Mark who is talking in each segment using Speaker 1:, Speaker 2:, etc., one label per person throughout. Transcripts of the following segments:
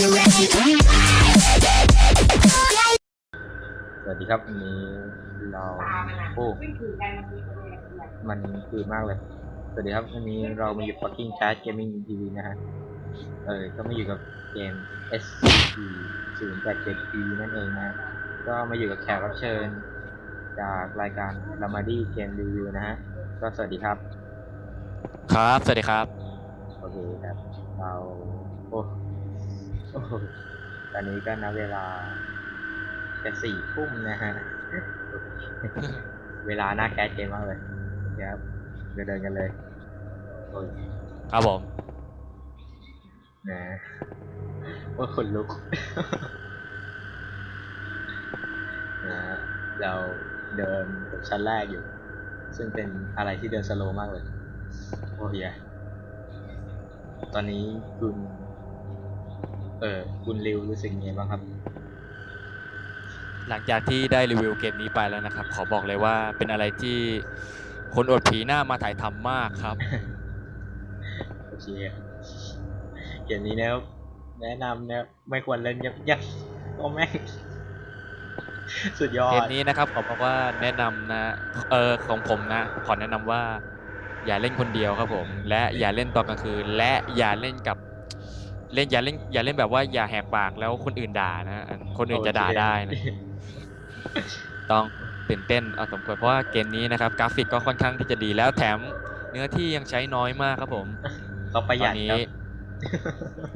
Speaker 1: you ready?
Speaker 2: สวัสดีครับวันนี้เราโอ้มันคือมากเลย สวัสดีครับวันนี้เรามาอยู่ Fucking Chat Gaming TV นะฮะ เออ ก็มาอยู่กับเกม SCP 0 8 7 p นั่นเองนะ ก็มาอยู่กับแขกรับเชิญ จากรายการ r a m a d i Game Review นะฮะ ก็สวัสดีครับ
Speaker 3: ครับ สวัสดีครับ
Speaker 2: โอเคครับ เราโอ้โอ้ ตอนนี้ก็นับเวลาจะสี่ทุ่มนะฮะ เวลาหน้าแคสเกมมากเลยโอเคครับเดินเดินกันเลยโอ้ย
Speaker 3: ครับผม
Speaker 2: นะโอ้ยขนลุกนะฮะเราเดินชั้นแรกอยู่ ซึ่งเป็นอะไรที่เดินสโลว์มากเลย โอ้ยแย่ตอนนี้คุณ เออ คุณริวรู้สึกยังไงบ้างครับ
Speaker 3: หลังจากที่ได้รีวิวเกมนี้ไปแล้วนะครับ ขอบอกเลยว่าเป็นอะไรที่คนอดผีหน้ามาถ่ายทำมากครับ
Speaker 2: โอเคเกมนี้นะครับแนะนำนะครับไม่ควรเล่นยับยับโอ้แม่งสุดยอ
Speaker 3: เก
Speaker 2: ด
Speaker 3: มนี้นะครับขอบอกว่าแนะนำนะเออของผมนะขอแนะนำว่า อย่าเล่นคนเดียวครับผม และอย่าเล่นตอนกลางคืนและอย่าเล่นกับ เล่นอย่าเล่นอย่าเล่นแบบว่าอย่าแหกปากแล้วคนอื่นด่านะอันคนอื่นจะด่าได้นะต้องตื่นเต้นเอาสมควรเพราะว่าเกมนี้นะครับ กราฟิกก็ค่อนข้างที่จะดีแล้วแถมเนื้อที่ยังใช้น้อยมากครับผม
Speaker 2: เขาประห
Speaker 3: ต
Speaker 2: ยั
Speaker 3: อ
Speaker 2: ด
Speaker 3: น
Speaker 2: ค
Speaker 3: นี้
Speaker 2: รับ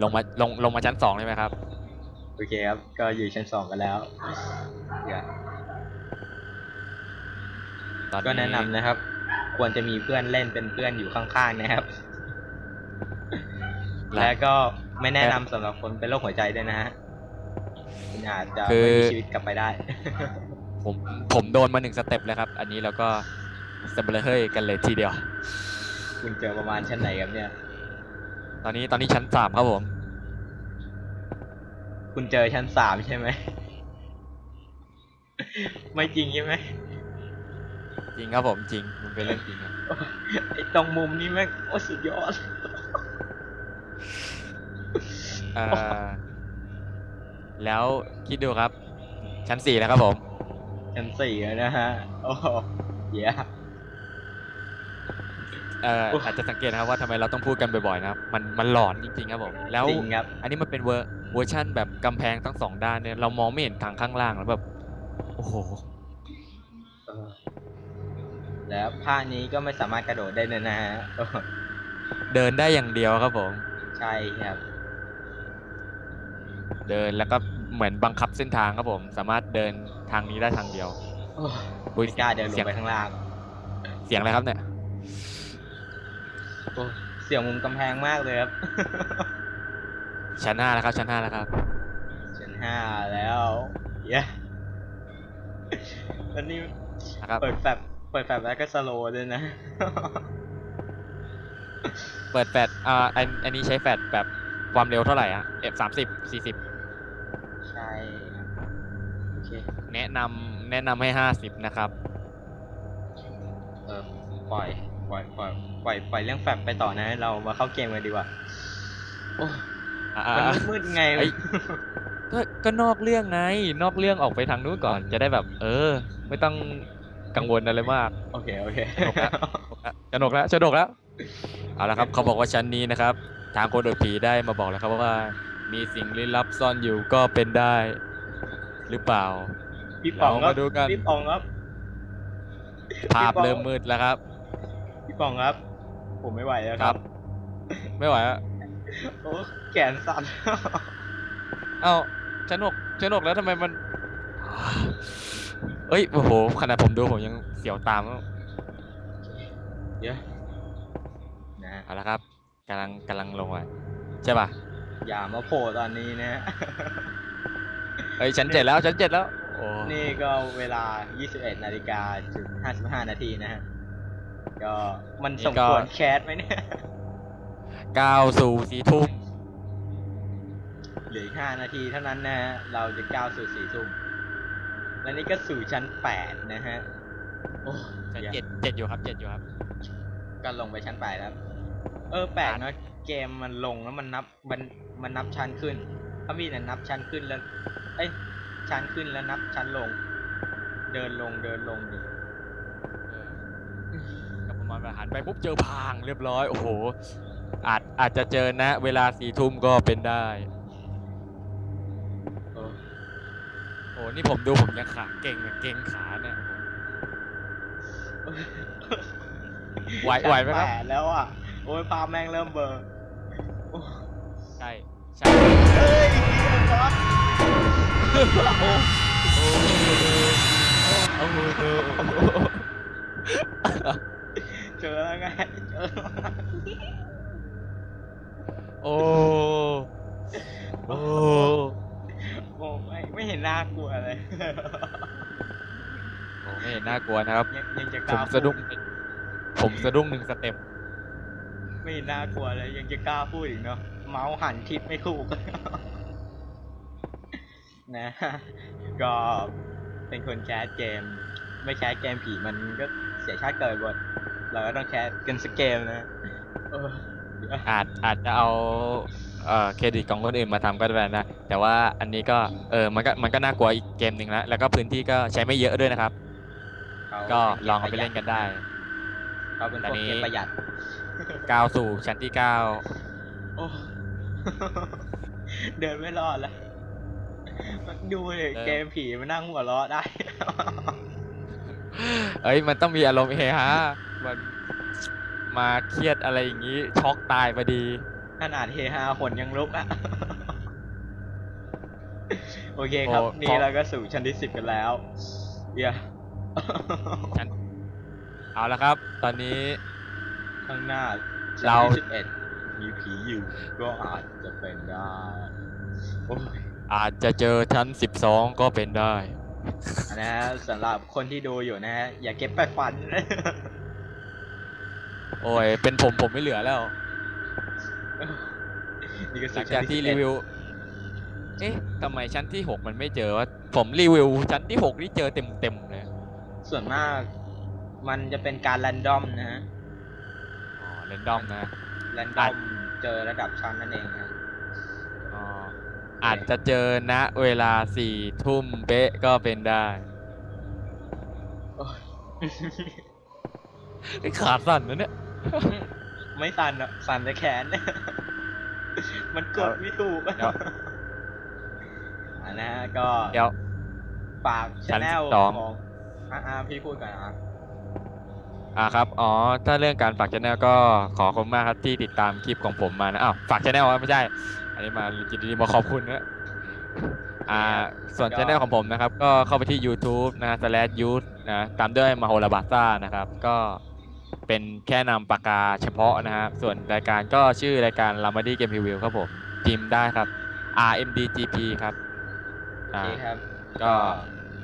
Speaker 3: ลงมาลงลงมาชั้นสองเลยไหมครับ
Speaker 2: โอเคครับ ก็อยู่ชั้นสองกันแล้วอย่า
Speaker 3: ตอน
Speaker 2: ก็แนะนำนะครับ ควรจะมีเพื่อนเล่นเป็นเพื่อนอยู่ข้างๆนะครับ และก็ ไม่แนะนำสำหรับคนเป็นโรคหัวใจด้วยนะฮะคุณอาจจะไม่มีชีวิตกลับไปได้
Speaker 3: ผมผมโดนมาหนึ่งสเต็ปแล้วครับ อันนี้เราก็สเปรย์เฮ้ยกันเลยทีเดียว
Speaker 2: คุณเจอประมาณชั้นไหนครับเนี่ย
Speaker 3: ตอนนี้ตอนนี้ชั้นสามครับผม
Speaker 2: คุณเจอชั้นสามใช่ไหม ไม่จริงใช่ไหม
Speaker 3: จริงครับผมจริง มันเป็นเรื่องจริงครับ
Speaker 2: ไอ้ตรงมุมนี้แม่งโอ้สุดยอด
Speaker 3: เอ่อแล้วคิดดูครับ ชั้นสี่แล้วครับผม
Speaker 2: ชั้นสี่แล้วนะฮะ โอ้โหเหี้ย
Speaker 3: เอ่อ
Speaker 2: โอ้
Speaker 3: อาจจะสังเกตนะครับว่าทำไมเราต้องพูดกันบ่อยๆนะครับ มันมันหลอนจริงๆครับผม แล้ว
Speaker 2: จริงครับ
Speaker 3: อันนี้มันเป็นเวอร์เวอร์ชันแบบกำแพงทั้งสองด้านเนี่ยเรามองไม่เห็นทางข้างล่างแล้วแบบ โอ้โห
Speaker 2: เออแล้วผ้านี้ก็ไม่สามารถกระโดดได้เลยนะฮะโอ้
Speaker 3: เดินได้อย่างเดียวครับผม
Speaker 2: ใช่ครับ
Speaker 3: เดินแล้วก็เหมือนบังคับเส้นทางครับผม สามารถเดินทางนี้ได้ทางเดียว
Speaker 2: โอ้
Speaker 3: อุ๊ย
Speaker 2: ไม่กล้าเดินล
Speaker 3: เสีย
Speaker 2: ง
Speaker 3: ง
Speaker 2: ไปข้างล่าง
Speaker 3: เสียงอะไรครับเนี่ย
Speaker 2: โอ้เสียงมุมกำแพงมากเลยครับ
Speaker 3: ชั้นห้าแล้วครับ ชั้นห้าแล้วครับ
Speaker 2: ชั้นห้าแล้วเย้แล้วนี่
Speaker 3: นะครับ
Speaker 2: เปิดแฟบเปิดแฟบแล้วก็สโลว์ด้วยนะ
Speaker 3: เปิดแฟลชอ่าอันอันนี้ใช้แฟลชแบบความเร็วเท่าไหร่อะเอฟสามสิบสี่สิบ
Speaker 2: ใช่ครับโอเค
Speaker 3: แนะนำแนะนำให้ห้าสิบนะครับ
Speaker 2: เออปล่อยปล่อยปล่อยปล่อยปล่อยเรื่องแฟบไปต่อนะ เรามาเข้าเกมกันดีกว่าโอ้
Speaker 3: อ่า
Speaker 2: มันมืดๆไง
Speaker 3: เอ้ยก็ก็นอกเรื่องไง นอกเรื่องออกไปทางนู้นก่อน จะได้แบบ เออ ไม่ต้องกังวลอะไรมาก
Speaker 2: โอเคโอเค
Speaker 3: สนุกแล้วสนุกแล้วเอาละครับ เขาบอกว่าชั้นนี้นะครับ ทางคนโดดผีได้มาบอกแล้วครับว่า มีสิ่งลี้ลับซ่อนอยู่ก็เป็นได้ หรือเปล่า
Speaker 2: พี่ป๋องค
Speaker 3: เรา
Speaker 2: รับ
Speaker 3: มาดูกัน
Speaker 2: พี่ป๋องครับ
Speaker 3: ภาพเริ่มมืดแล้วครับ
Speaker 2: พี่ป๋องครับ ผมไม่ไหวแล้ว
Speaker 3: ค
Speaker 2: ค
Speaker 3: รั
Speaker 2: รับ บ
Speaker 3: ไม่ไหวอะ
Speaker 2: โอ้แขนสั่น
Speaker 3: เอ้าสนุกสนุกแล้วทำไมมันเอ้ยโอ้โหขนาดผมดูผมยังเสียวตามแล้ว
Speaker 2: เดี๋ยวนะฮะ
Speaker 3: เอาละครับกำลังกำลังลงไปใช่ป่ะ
Speaker 2: อย่ามาโผล่ตอนนี้นะ
Speaker 3: เอ้ยชั้นเจ็ดแล้วชั้นเจ็ดแล้วโอ้
Speaker 2: นี่ก็เวลา 21 นาฬิกาถึง 55 นาทีนะฮะ ก็มันสมควรแคสไหมเนี่ย
Speaker 3: ก้าวสู่สี่ทุ่ม
Speaker 2: เหลืออีก 5 นาทีเท่านั้นนะฮะ เราจะก้าวสู่สี่ทุ่ม และนี่ก็สู่ชั้น 8 นะฮะ โอ้
Speaker 3: ชั้น
Speaker 2: เดี๋ยว
Speaker 3: เจ็ดเจ็ดอยู่ครับเจ็ดอยู่ครับ
Speaker 2: ก็ลงไปชั้น 8 แล้ว เออแปลกเนอะ เกมมันลงแล้วมันนับมันมันนับชั้นขึ้นถ้ามีแต่นับชั้นขึ้นแล้ว เอ้ยชั้นขึ้นแล้วนับชั้นลง เดินลงเดินลงดิ
Speaker 3: เออก็ประมาณว่าหันไปปุ๊บเจอพางเรียบร้อย โอ้โห อาจอาจจะเจอนะ เวลาสี่ทุ่มก็เป็นได้
Speaker 2: เออ
Speaker 3: โอ้นี่ผมดูผมยังขาเก่งอะเก่งขาเนี่ยโอ้โหไหวไหวไหมครับ
Speaker 2: ชั้นแปดแล้วอะโอ้ยภาพแม่งเริ่มเบลอร์โอ้
Speaker 3: ใช่ใช่
Speaker 2: เฮ้ยเหี้ยครับ
Speaker 3: โอ้โหโอ้โห
Speaker 2: เจอแล้วไงเจอแล้วไง
Speaker 3: โอ้โอ้
Speaker 2: โอ้ไม่ไม่เห็นน่ากลัวเลย
Speaker 3: โหไม่เห็นน่ากลัวนะครับ
Speaker 2: ยังยังจะก
Speaker 3: ผม
Speaker 2: ล้า
Speaker 3: สะดุ้ง
Speaker 2: พู
Speaker 3: ผมสะดุ้งหนึ่งสเต็ป
Speaker 2: ไม่เห็นน่ากลัวเลยยังจะกล้าพูดอีกเนาะเมาส์หันทิศไม่ถูก นะ ก็เป็นคนแคสเกม ไม่แคสเกมผีมันก็เสียชาติเกิดหมดเราก็ต้องแคสกันสักเกมนะเออเดี๋ยว
Speaker 3: อาจอาจจะเอาเอ่อเครดิตของคนอื่นมาทำก็ได้นะ แต่ว่าอันนี้ก็เออมันก็มันก็น่ากลัวอีกเกมหนึ่งแล้วแล้วก็พื้นที่ก็ใช้ไม่เยอะด้วยนะครับ
Speaker 2: เขา
Speaker 3: ก็
Speaker 2: ป็
Speaker 3: ลองเอาไปเล่นกันได้
Speaker 2: เขาเป็นพ
Speaker 3: ตอ
Speaker 2: วนก
Speaker 3: นี้
Speaker 2: เกมประหยัด
Speaker 3: ก้าวสู่ชั้นที่เก้า
Speaker 2: โอ้ เดินไม่รอดแล้วมันดูเลยเกมผีมันนั่งหัวเราะได้
Speaker 3: เอ้ยมันต้องมีอารมณ์เฮฮามันมาเครียดอะไรอย่างนี้ ช็อกตายพอดี
Speaker 2: ขนาดเฮฮาขนยังลุกอะโอเคครับ
Speaker 3: โอ้
Speaker 2: นี่
Speaker 3: ขอ
Speaker 2: เราก็สู่ชั้นที่สิบกันแล้วเดี๋ยว
Speaker 3: ชั้นเอาละครับ ตอนนี้
Speaker 2: ข้างหน้า
Speaker 3: เรา
Speaker 2: ชั้นที่สิบเอ็ดมีผีอยู่ ก็อาจจะเป็นได้โอ้ย
Speaker 3: อาจจะเจอชั้น12ก็เป็นได้
Speaker 2: อันนะฮะสำหรับคนที่ดูอยู่นะฮะอย่าเก็บไปฝัน
Speaker 3: โอ้ย เป็นผมผมไม่เหลือแล้ว
Speaker 2: นี่ก็
Speaker 3: ห
Speaker 2: สู่
Speaker 3: ลัง
Speaker 2: ชั้
Speaker 3: จานก
Speaker 2: ที่
Speaker 3: ที่
Speaker 2: 11
Speaker 3: รีวิว เอ๊ะทำไมชั้นที่6มันไม่เจอวะผมรีวิวชั้นที่6นี่เจอเต็มเต็มๆเลย
Speaker 2: ส่วนมาก มันจะเป็นการแรนดอมนะฮะ
Speaker 3: อ๋อเรนดอมนะ
Speaker 2: แรนดอมเจอระดับชั้นนั่นเองนะ
Speaker 3: อ๋ออาจจะเจอณเวลาสี่ทุ่มเป๊ะก็เป็นได้
Speaker 2: โอ้ย
Speaker 3: ไอ้ขาสั่นนะเนี่ย
Speaker 2: ไม่สั่นอะสั่นแต่แขน มันกดไม่ถูก
Speaker 3: เดี๋ยว
Speaker 2: อ่านะฮะก็
Speaker 3: เดี๋ยว
Speaker 2: ฝาก
Speaker 3: ชั้
Speaker 2: ช
Speaker 3: น
Speaker 2: แนล
Speaker 3: 12
Speaker 2: ของอ่าอ่าพี่พูดก่อนอะ
Speaker 3: อ่าครับ อ๋อ ถ้าเรื่องการฝากช anel ก็ขอขอบคุณมากครับที่ติดตามคลิปของผมมานะ อ้าว ฝากช anel ไม่ใช่ อันนี้มาจิตดีๆมาขอบคุณนะ อ่า ส่วนช anel ของผมนะครับ ก็เข้าไปที่ YouTube นะ slash youth นะ ตามด้วยมาโฮลาบาซ่านะครับ ก็เป็นแค่นำปากกาเฉพาะนะครับ ส่วนรายการก็ชื่อรายการ r a m a d y Game Review ครับผมพิมพ์ได้ครับ RMDGP ครับ
Speaker 2: โอ
Speaker 3: อ่า
Speaker 2: เคครับ
Speaker 3: ก็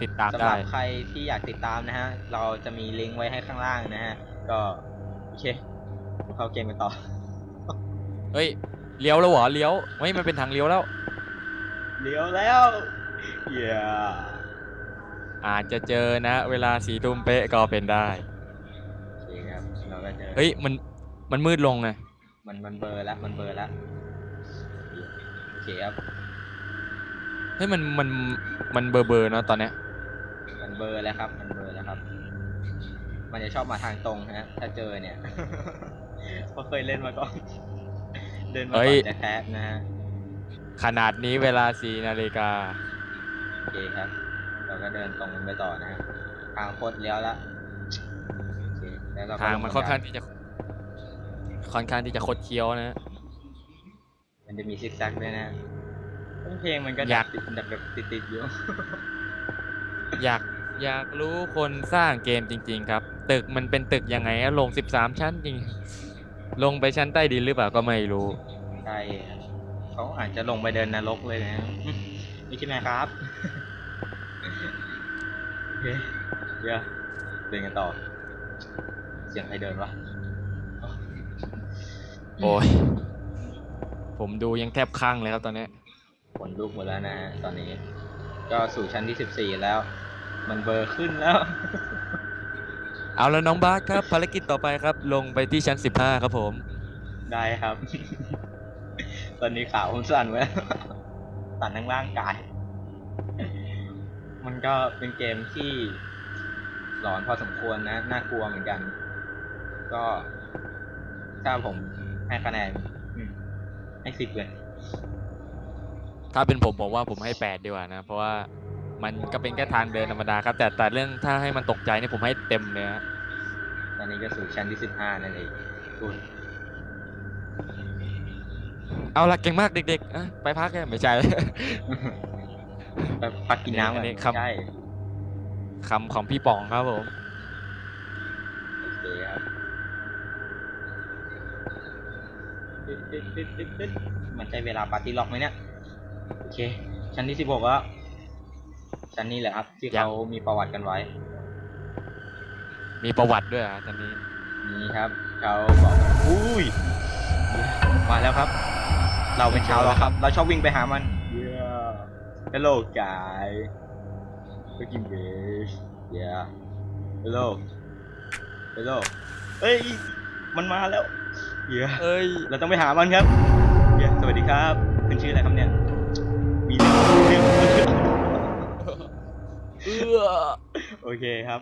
Speaker 3: ติดตาม
Speaker 2: สำห
Speaker 3: ได้
Speaker 2: รับใครที่อยากติดตามนะฮะ เราจะมีลิงก์ไว้ให้ข้างล่างนะฮะ ก็โอเค เข้าเกมกันต่อ
Speaker 3: เฮ้ย เลี้ยวแล้วเหรอ เลี้ยวเฮ้ยมันเป็นทางเลี้ยวแล้ว
Speaker 2: เลี้ยวแล้ว เย้
Speaker 3: อาจจะเจอนะ เวลาสีทุ่มเป๊ะก็เป็นได้
Speaker 2: โอเคครับเราก็เจอ
Speaker 3: เฮ้ย มัน มันมืดลงไง
Speaker 2: มันมันเบลอร์แล้วมันเบลอร์แล้วโอเคครับ
Speaker 3: เฮ้ย มัน มัน มันเบอร์เบอร์เนอะตอนเนี้ย
Speaker 2: มันเบลอร์แล้วครับ มันเบลอร์แล้วครับ มันจะชอบมาทางตรงนะฮะ ถ้าเจอเนี่ยเพราะเคยเล่นมาก่อนเดินมา
Speaker 3: เฮ้
Speaker 2: ก่อยนจะแคสนะฮะ
Speaker 3: ขนาดนี้เวลาสี่นาฬิกา
Speaker 2: โอเคครับ เราก็เดินตรงไปต่อนะฮะทางโคตรเลี้ยวแล้วโอเคแล้วเราก็
Speaker 3: ทาง
Speaker 2: ล
Speaker 3: มันค่อนข้าง
Speaker 2: บัได
Speaker 3: ที่จะค่อนข้างที่จะคดเคี้ยวนะ
Speaker 2: มันจะมีซิกแซกด้วยนะฮะเพลงมันก็
Speaker 3: อยาก
Speaker 2: ติดแบบแบบติดๆอยู่
Speaker 3: อยากอยากรู้คนสร้างเกมจริง ๆ ครับ ตึกมันเป็นตึกยังไงอะลง13ชั้นจริง ลงไปชั้นใต้ดินหรือเปล่าก็ไม่รู้
Speaker 2: ใช่เขาอาจจะลงไปเดินนรกเลยนะนี่คิดไหมครับโอเคเดี๋ยวเดินกันต่อ เสียงใครเดินวะ
Speaker 3: โอ้ยผมดูยังแทบคลั่งเลยครับตอนเนี้ย
Speaker 2: ขนลุกหมดแล้วนะฮะตอนนี้ ก็สู่ชั้นที่สิบสี่แล้ว มันเบลอร์ขึ้นแล้ว
Speaker 3: เอาแล้วน้องบาสครับ ภารกิจต่อไปครับ ลงไปที่ชั้น15ครับผม
Speaker 2: ได้ครับ ตอนนี้ขาวผมสั่นไว้แล้วตันทั้งร่างกาย มันก็เป็นเกมที่หลอนพอสมควรนะ น่ากลัวเหมือนกัน ก็ถ้าผมให้คะแนนอืมให้สิบเลย
Speaker 3: ถ้าเป็นผมผมว่าผมให้แปดดีกว่านะ เพราะว่ามันก็เป็นแค่ทางเดินธรรมดาครับ แต่แต่เรื่องถ้าให้มันตกใจเนี่ยผมให้เต็มเลยฮะ
Speaker 2: ตอนนี้ก็สู่ชั้นที่สิบห้านั่นเองคุณ
Speaker 3: เอาละเก่งมากเด็กๆเอ้ยไปพักกันไม่ใช่
Speaker 2: ไปพักกินน้ำ
Speaker 3: อั
Speaker 2: กัน
Speaker 3: นนี้ครับ
Speaker 2: ใช่
Speaker 3: คำของพี่ป๋องครับผม
Speaker 2: โอเคครับตึ๊ดตึ๊ดตึ๊ดตึ๊ดตึ๊ดมันใช้เวลาปาร์ตี้ล็อกไหมเนี่ยโอ เค ชั้นที่สิบหกแล้ว ชั้นนี้แหละครับ ที่
Speaker 3: ยัง
Speaker 2: เขามีประวัติกันไว้
Speaker 3: มีประวัติด้วยอะตอนนี้
Speaker 2: นี่ครับ เขาบอก อุ้ย มาแล้วครับ เราเป็นชาวเราครับ เราชอบวิ่งไปหามัน yeah hello guy fucking bitch yeah hello hello เอ้ย มันมาแล้ว yeah
Speaker 3: เอ้ย
Speaker 2: เราต้องไปหามันครับ yeah สวัสดีครับ เป็นชื่ออะไรครับเนี่ยมีเรื่อง
Speaker 3: เอื้อ
Speaker 2: โอเคครับ